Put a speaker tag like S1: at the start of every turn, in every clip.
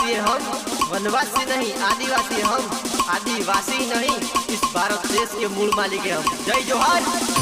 S1: वनवासी नहीं आदिवासी है हम वनवासी नहीं आदिवासी है हम आदिवासी नहीं इस भारत देश के मूल मालिक है हम जय जोहार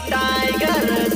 S1: tiger.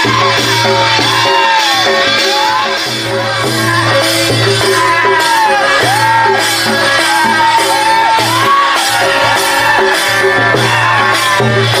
S2: Yeah.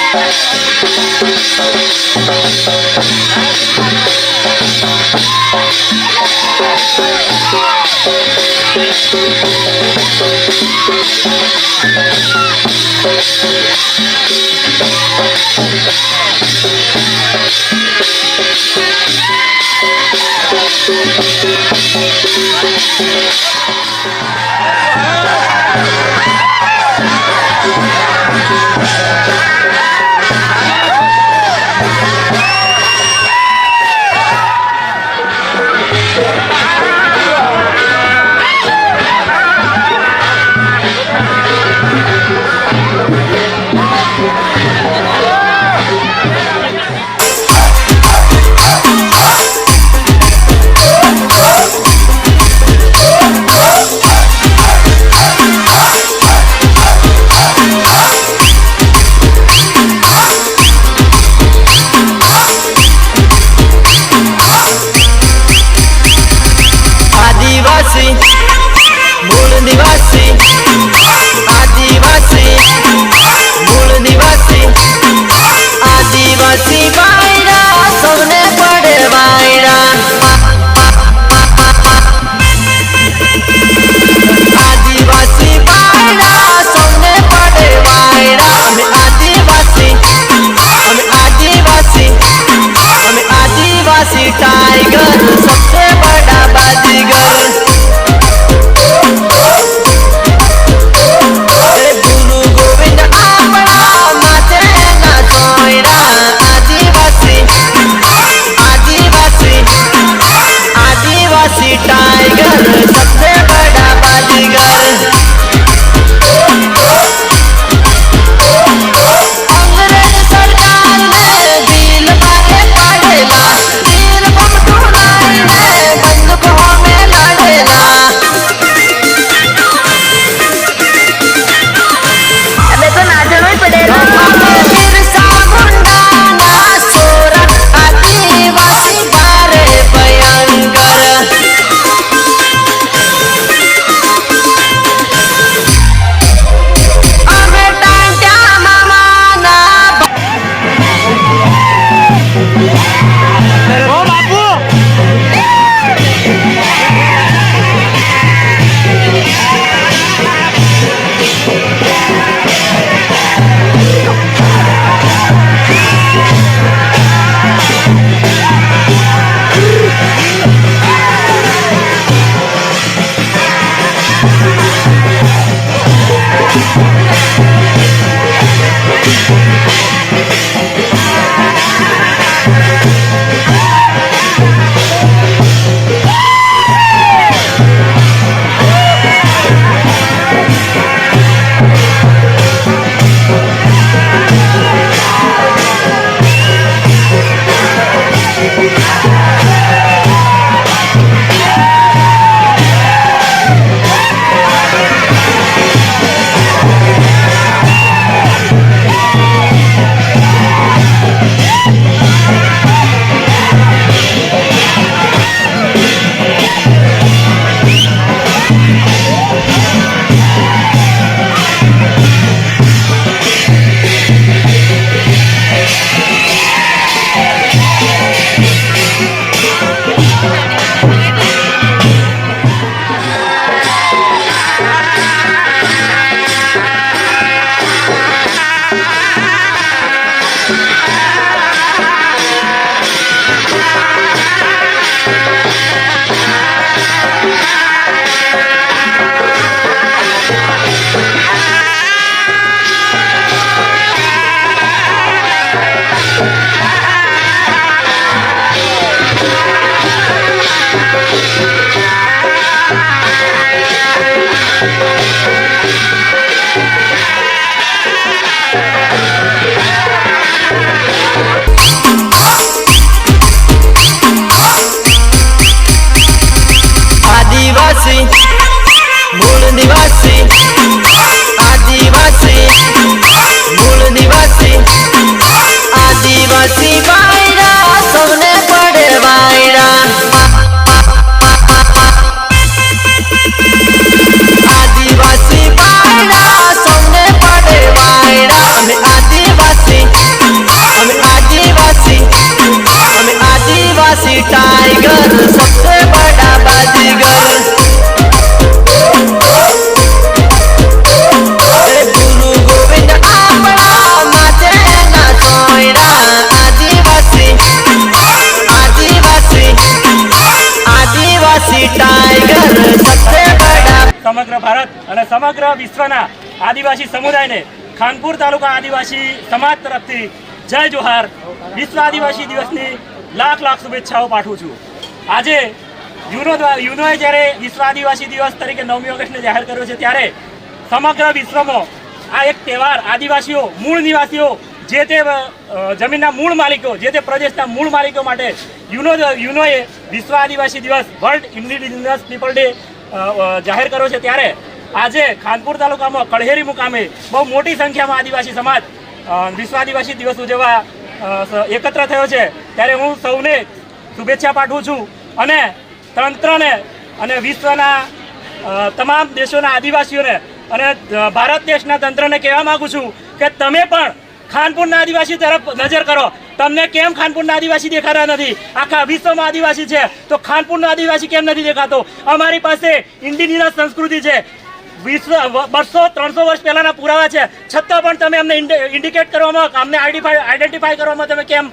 S2: Yeah. સમગ્ર વિશ્વના આદિવાસી સમુદાયને ખાનપુર તાલુકા આદિવાસી સમાજ તરફથી જય જોહાર. વિશ્વ આદિવાસી દિવસની લાખ લાખ શુભેચ્છાઓ પાઠવું છું. આજે યુનો યુનોએ જ્યારે વિશ્વ આદિવાસી દિવસ તરીકે નવમી ઓગસ્ટને જાહેર કર્યો છે, ત્યારે સમગ્ર વિશ્વમાં આ એક તહેવાર આદિવાસીઓ, મૂળ નિવાસીઓ, જે તે જમીનના મૂળ માલિકો, જે તે પ્રદેશના મૂળ માલિકો માટે યુનો યુનોએ વિશ્વ આદિવાસી દિવસ, વર્લ્ડ ઇન્ડિજિનસ પીપલ ડે જાહેર કર્યો છે, ત્યારે આજે ખાનપુર તાલુકામાં કળહેરી મુકામે બહુ મોટી સંખ્યામાં આદિવાસી સમાજ વિશ્વ આદિવાસી દિવસ ઉજવવા એકત્ર થયો છે. ત્યારે હું સૌને શુભેચ્છા પાઠવું છું અને તંત્રને અને વિશ્વના તમામ દેશોના આદિવાસીઓને અને ભારત દેશના તંત્રને કહેવા માગું છું કે તમે પણ ખાનપુરના આદિવાસી તરફ નજર કરો. તમને કેમ ખાનપુરના આદિવાસી દેખાતા નથી? આખા વિશ્વમાં આદિવાસી છે. તો ખાનપુરનો આદિવાસી કેમ નથી દેખાતો? અમારી પાસે ઇન્ડિજિનસ સંસ્કૃતિ છે. વિશ્વ વ- બસો, ત્રણસો વર્ષ પહેલાના પુરાવા છે. છતાં પણ તમે અમને ઇન્ડિકેટ કરવામાં, અમને આઈડેન્ટિફાઈ કરવામાં તમે કેમ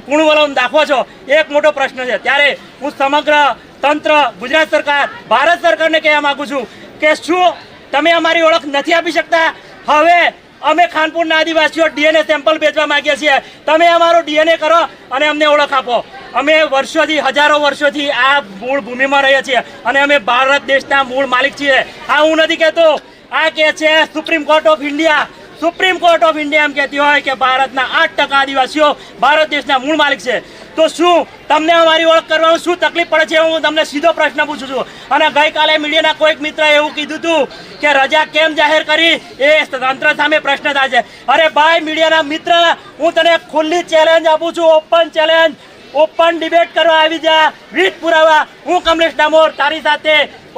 S2: કુણવલમ દાખવો છો? એક મોટો પ્રશ્ન છે. ત્યારે હું સમગ્ર તંત્ર, ગુજરાત સરકાર, ભારત સરકારને કહેવા માગું છું કે શું તમે અમારી ઓળખ નથી આપી શકતા? હવે અમે ખાનપુરના આદિવાસીઓ ડીએનએ સેમ્પલ વેચવા માંગીએ છીએ. તમે અમારો ડીએનએ કરો અને અમને ઓળખ આપો. અમે વર્ષોથી, હજારો વર્ષોથી આ મૂળ ભૂમિમાં રહીએ છીએ અને અમે ભારત દેશના મૂળ માલિક છીએ. આ હું નથી કહેતો. આ કે છે Supreme Court of India Supreme Court of India એમ કહેતી હોય કે ભારતના આઠ ટકા આદિવાસીઓ ભારત દેશના મૂળ માલિક છે. તો શું તમને અમારી ઓળખ કરવામાં શું તકલીફ પડે છે? હું તમને સીધો પ્રશ્ન પૂછું છું. અને ગઈકાલે મીડિયાના કોઈક મિત્ર એવું કીધું હતું કે રજા કેમ જાહેર કરી? એ તંત્ર સામે પ્રશ્ન થાય છે. અરે ભાઈ, મીડિયાના મિત્ર, હું તને ખુલ્લી ચેલેન્જ આપું છું ઓપન ચેલેન્જ ઓપન ડિબેટ કરવા આવી જા. વિથ પુરાવા. હું કમલેશ ડામોર તારી સાથે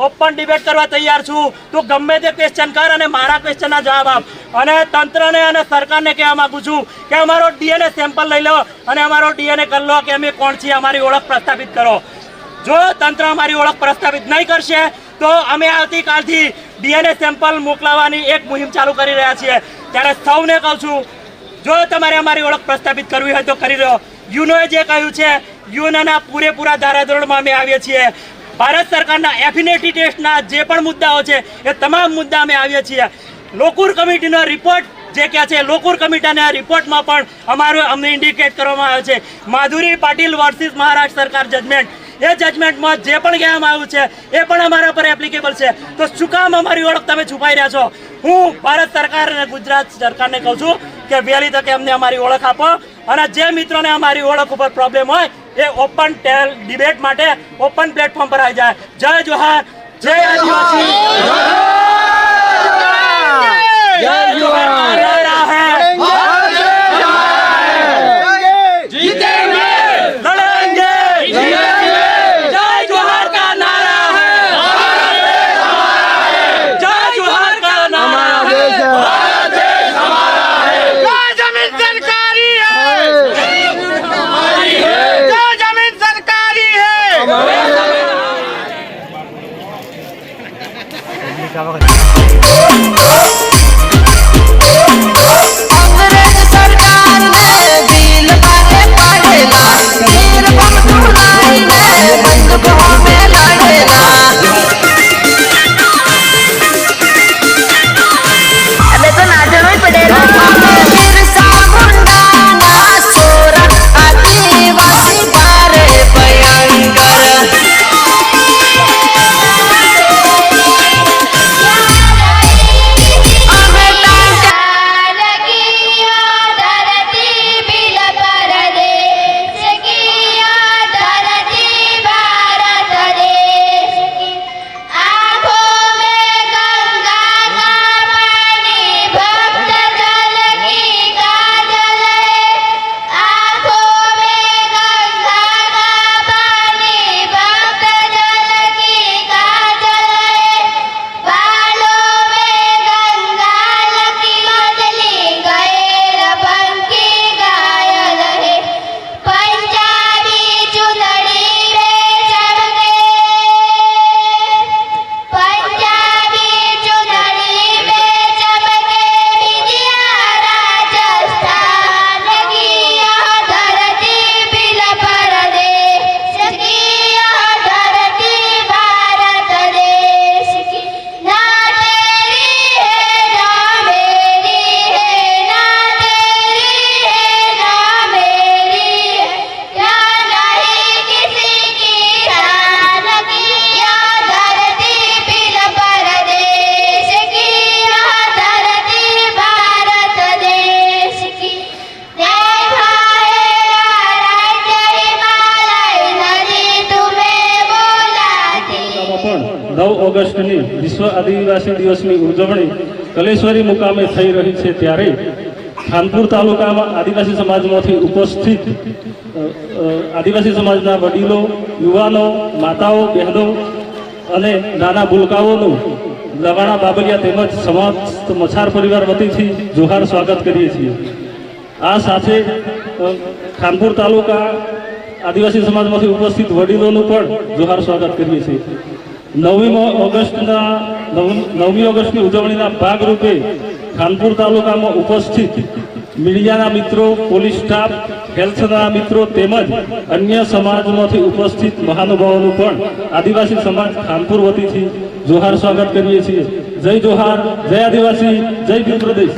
S2: ઓપન ડિબેટ કરવા તૈયાર છું. તું ગમે તે ક્વેશ્ચન કર અને મારા ક્વેશ્ચનના જવાબ આપ. અને તંત્રને અને સરકારને કહેવા માગું છું કે અમારો ડીએનએ સેમ્પલ લઈ લો અને અમારો ડીએનએ કરી લો કે અમે કોણ છીએ, અમારી ઓળખ પ્રસ્થાપિત કરો. જો તંત્ર અમારી ઓળખ પ્રસ્થાપિત નહીં કરશે, તો અમે આવતીકાલથી ડીએનએ સેમ્પલ મોકલાવવાની એક મુહિમ ચાલુ કરી રહ્યા છીએ. ત્યારે સૌને કહું છું, જો તમારે અમારી ઓળખ પ્રસ્થાપિત કરવી હોય તો કરી લો. યુનોએ જે કહ્યું છે, યુનોના પૂરેપૂરા ધારાધોરણમાં અમે આવીએ છીએ. ભારત સરકારના એફિનેટી ટેસ્ટના જે પણ મુદ્દાઓ છે, એ તમામ મુદ્દા અમે આવીએ છીએ. લોકુર કમિટીનો રિપોર્ટ જે ક્યાં છે, લોકુર કમિટીના રિપોર્ટમાં પણ અમારું અમને ઇન્ડિકેટ કરવામાં આવે છે. માધુરી પાટીલ વર્સિસ મહારાષ્ટ્ર સરકાર જજમેન્ટ. એ જજમેન્ટમાં જે પણ કહેવામાં આવ્યું છે, એ પણ અમારા પર એપ્લિકેબલ છે. તો શું કામ અમારી ઓળખ તમે છુપાઈ રહ્યા છો? હું ભારત સરકાર અને ગુજરાત સરકારને કહું છું કે વહેલી તકે અમને અમારી ઓળખ આપો. અને જે મિત્રોને અમારી ઓળખ ઉપર પ્રોબ્લેમ હોય એ ઓપન ટેલ ડિબેટ માટે ઓપન પ્લેટફોર્મ પર આવી જાય. જય જોહાર. જય આદિવાસી. જય જોહાર.
S3: કલેશ્વરી મુકામે થઈ રહી છે ત્યારે ખાનપુર તાલુકામાં આદિવાસી સમાજમાંથી ઉપસ્થિત આદિવાસી સમાજના વડીલો, યુવાનો, માતાઓ, બહેનો અને નાના ભૂલકાઓનું રવાણા બાબરિયા તેમજ સમસ્ત મછાર પરિવાર વતીથી જોહાર સ્વાગત કરીએ છીએ. આ સાથે ખાનપુર તાલુકા આદિવાસી સમાજમાંથી ઉપસ્થિત વડીલોનું પણ જોહાર સ્વાગત કરીએ છીએ. નવમી ઓગસ્ટના નવ- નવમી ઓગસ્ટની ઉજવણીના ભાગરૂપે ખાનપુર તાલુકામાં ઉપસ્થિત મીડિયાના મિત્રો, પોલીસ સ્ટાફ, હેલ્થના મિત્રો તેમજ અન્ય સમાજમાંથી ઉપસ્થિત મહાનુભાવોનું પણ આદિવાસી સમાજ ખાનપુર વતીથી જોહાર સ્વાગત કરીએ છીએ. જય જોહાર, જય આદિવાસી, જય પ્રદેશ.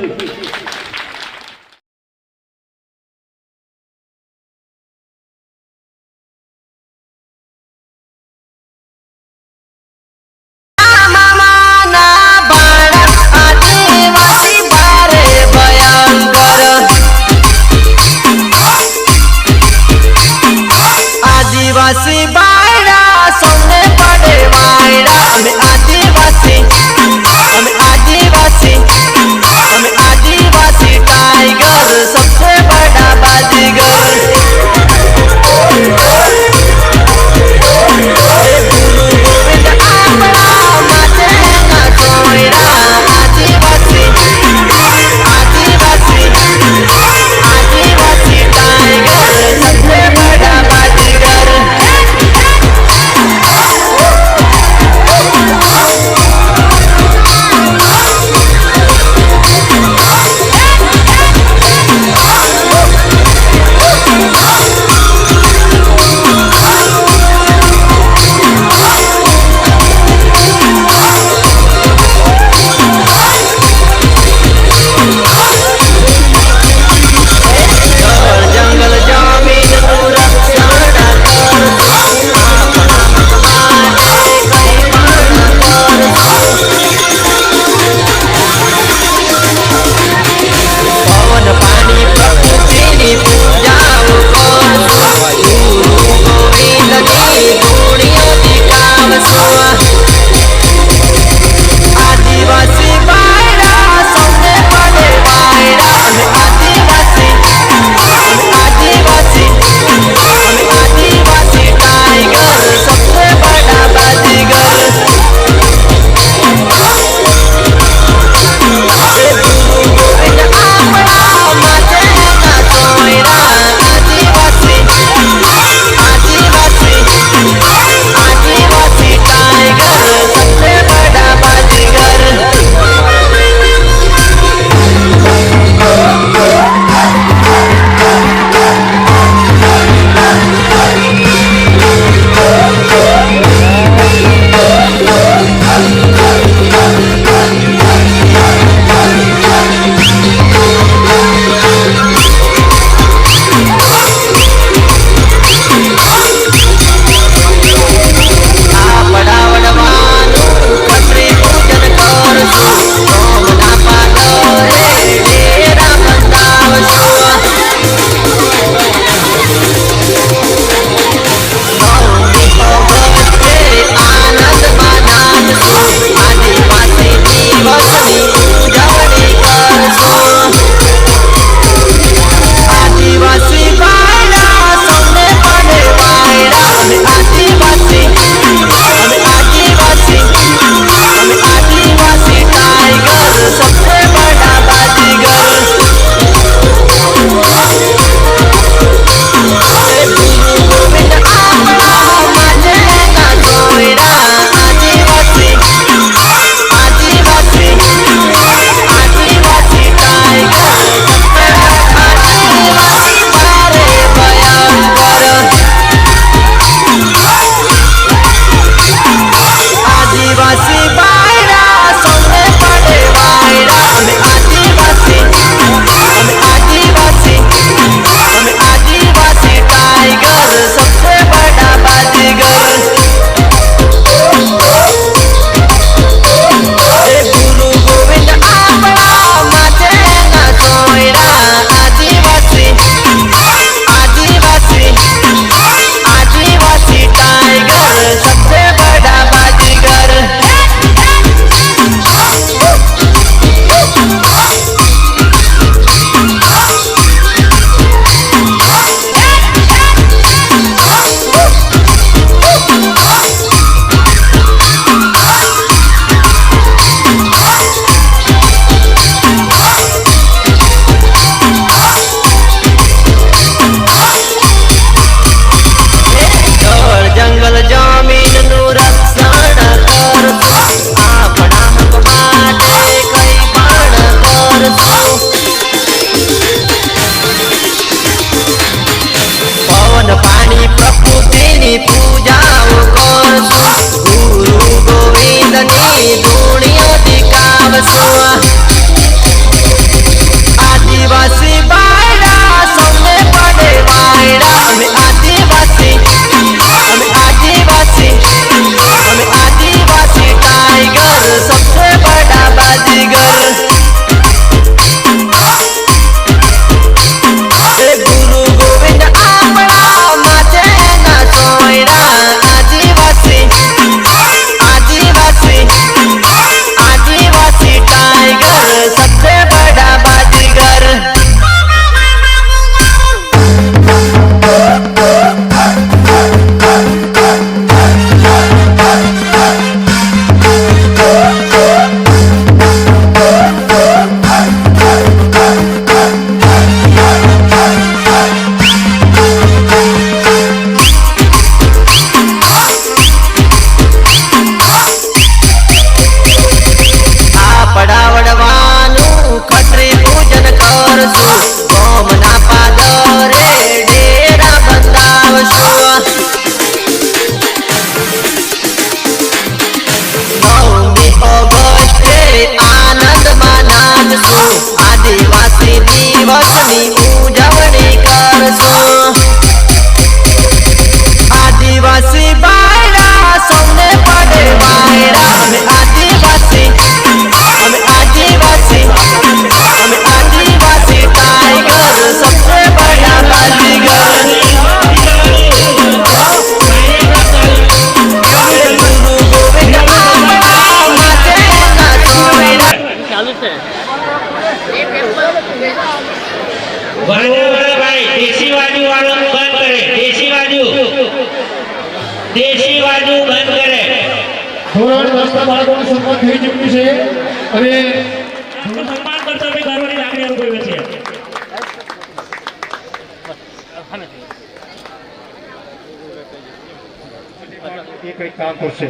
S4: કંઈક કામ કરશે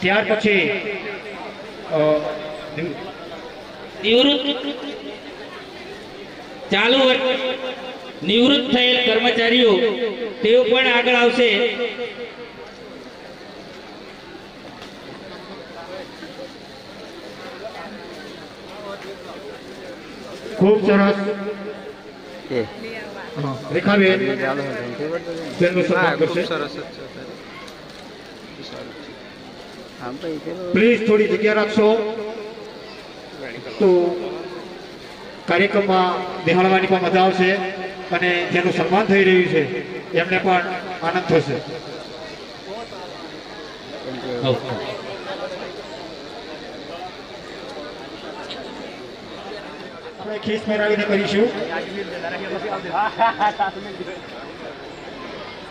S4: ત્યાર પછી
S5: નિવૃત્ત ચાલુ નિવૃત્ત થયેલ કર્મચારીઓ તેઓ પણ આગળ આવશે.
S4: ખૂબ સરસ. રેખાબેન. તેમનું સન્માન કરશે? પ્લીઝ થોડી જગ્યા રાખશો. તો કાર્યક્રમમાં નિહાળવાની પણ મજા આવશે અને જેનું સન્માન થઈ રહ્યું છે એમને પણ આનંદ થશે. ખીસ મેળવીને કરીશું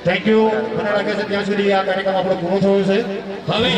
S4: થેન્ક યુ મને લાગે છે ત્યાં સુધી આ કાર્યક્રમ આપણો પૂરો થયો છે
S5: હવે